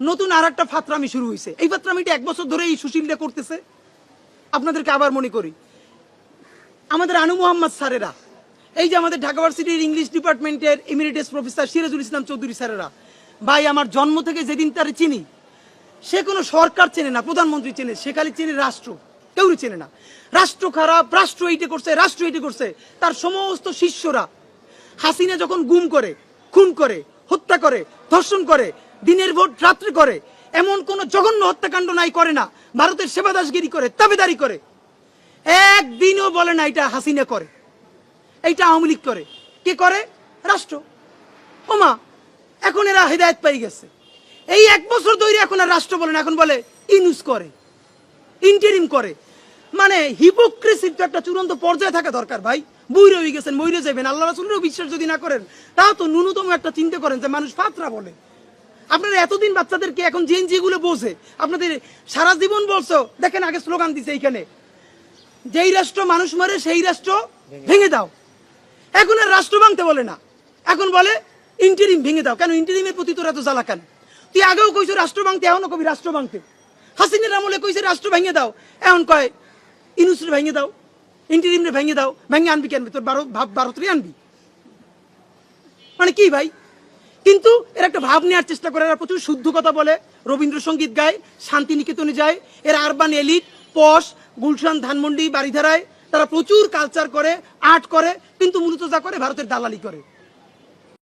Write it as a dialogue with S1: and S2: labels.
S1: নতুন আর একটা ফাতরামি শুরু হয়েছে এই ফাতরামিটা এক বছর ধরে এই সুশীলটা করতেছে। আপনাদেরকে আবার মনে করি। আমাদের আনু মোহাম্মদ স্যারেরা, এই যে আমাদের ঢাকা ভার্সিটির ইংলিশ ডিপার্টমেন্টের ইমিরিটাস প্রফেসর সিরাজুল ইসলাম চৌধুরী স্যারেরা, ভাই, আমার জন্ম থেকে যেদিন তারে চিনি, সে কোনো সরকার চেনে না, প্রধানমন্ত্রী চেনে, সে খালি চেনে রাষ্ট্র। কেউই চেনে না। রাষ্ট্র খারাপ, রাষ্ট্র এইটে করছে, রাষ্ট্র এইটে করছে। তার সমস্ত শিষ্যরা হাসিনা যখন গুম করে, খুন করে, হত্যা করে, ধর্ষণ করে দিনের ভোট রাত্রে করে। এমন কোন জঘন্য হত্যাকাণ্ড নাই করে না। ভারতের সেবাদাসগিরি করে, তাবেদারি করে। একদিনও বলে না এটা হাসিনা করে। এইটা আওয়ামী লীগ করে। কে করে? রাষ্ট্র। ওমা, এখন এরা হেদায়ত পাই গেছে। এই এক বছর ধরে এখন আর রাষ্ট্র বলে না, এখন বলে ইনুস করে। ইন্টারিম করে। মানে হিপোক্রেসির তো একটা চূড়ান্ত পর্যায়ে থাকা দরকার ভাই। বইরে হয়ে গেছেন বইরে যাবেন আল্লাহ রাসুলেরও বিশ্বাস যদি না করেন, তাও তো ন্যূনতম একটা চিন্তা করেন যে মানুষ ফাতরা বলে। আপনারা এতদিন বাচ্চাদেরকে এখন জেন যেগুলো বোঝে আপনাদের সারা জীবন বলছো দেখেন আগে স্লোগান দিছে এইখানে যেই রাষ্ট্র মানুষ মারে সেই রাষ্ট্র ভেঙে দাও। এখন আর রাষ্ট্র ভাঙতে বলে না। এখন বলে ইন্টারিম ভেঙে দাও। কেন? ইন্টারিমের প্রতি তোরা তো জ্বালা কেন? তুই আগেও কইছো রাষ্ট্র ভাঙতে এখনও কবি রাষ্ট্র ভাঙতে। হাসিনের আমলে কইছে রাষ্ট্র ভেঙে দাও। এখন কয় ইনুসরে ভেঙে দাও ইন্টারিমরে ভেঙে দাও ভেঙে আনবি কেন? তোর বারো ভাব ভারতরে আনবি। মানে কি ভাই? কিন্তু এরা একটা ভাব নেওয়ার চেষ্টা করে, এরা প্রচুর শুদ্ধ কথা বলে। রবীন্দ্রসঙ্গীত গায়, শান্তিনিকেতনে যায়। এরা urban elite posh Gulshan, Dhanmondi বাড়িধারায় তারা প্রচুর কালচার করে আর্ট করে, কিন্তু মূলত যা করে, ভারতের দালালি করে।